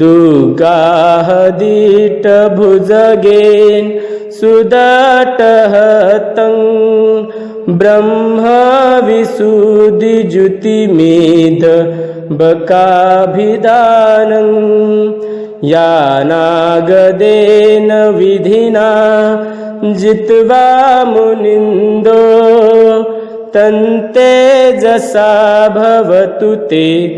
दुर्गाहदीटभुजगेन् सुदटहतं ब्रह्माविषुदिज्युतिमेधबकाभिधानं या नागदेन विधिना जित्वा मुनिन्दो तन्तेजसा भवतु ते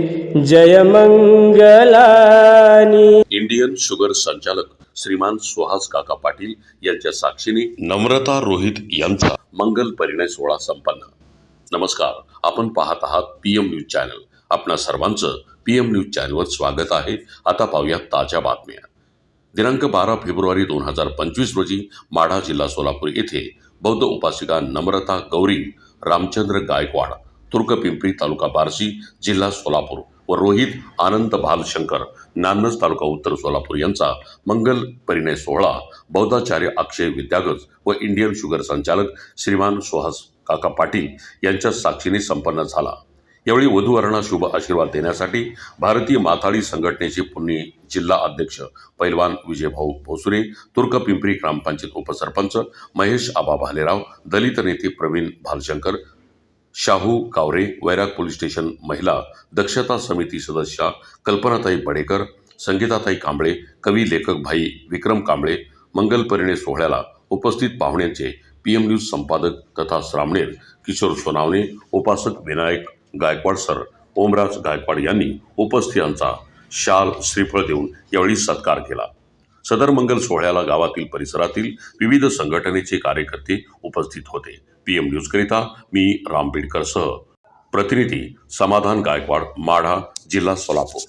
जयमङ्गलानि। इंडियन शुगर संचालक श्रीमान सुहास काका पाटील यांच्या साक्षीने नम्रता रोहित यांचा मंगल परिणय सोहळा संपन्न. नमस्कार आपण पाहत आहात पीएम न्यूज चॅनल. आपणा सर्वांचं पीएम न्यूज चॅनलवर स्वागत आहे. आता पाहूया ताज्या बातम्या. दिनांक बारा फेब्रुवारी दोन हजार पंचवीस रोजी माढा जिल्हा सोलापूर येथे बौद्ध उपासिका नम्रता गौरी रामचंद्र गायकवाड तुर्कपिंपरी तालुका बार्शी जिल्हा सोलापूर व रोहित आनंद भालशंकर नान्नज तालुका उत्तर सोलापूर यांचा मंगल परिणय सोहळा बौद्धाचार्य अक्षय विद्यागज व इंडियन शुगर संचालक श्रीमान सुहास काका पाटील यांच्या साक्षीने संपन्न झाला. यावेळी वधूवरांना शुभ आशीर्वाद देण्यासाठी भारतीय माथाडी संघटनेचे पुणे जिल्हा अध्यक्ष पैलवान विजयभाऊ भोसुरे तुर्क पिंपरी ग्रामपंचायत उपसरपंच महेश आबा भालेराव दलित नेते प्रवीण भालशंकर शाहू कावरे वैराग पोलीस स्टेशन महिला दक्षता समिती सदस्या कल्पनाताई बडेकर संगीताताई कांबळे कवी लेखक भाई विक्रम कांबळे मंगल परिणय सोहळ्याला उपस्थित पाहुण्यांचे पी एम न्यूज संपादक तथा श्रामणेर किशोर सोनावणे उपासक विनायक गायकवाड सर ओमराज गायकवाड यांनी उपस्थितांचा शाल श्रीफळ देऊन यावेळी सत्कार केला. सदर मंगल सोहळ्याला गावातील परिसरातील विविध संघटनेचे कार्यकर्ते उपस्थित होते. पीएम न्यूजकरिता मी राम बिडकरसह प्रतिनिधी समाधान गायकवाड माढा जिल्हा सोलापूर.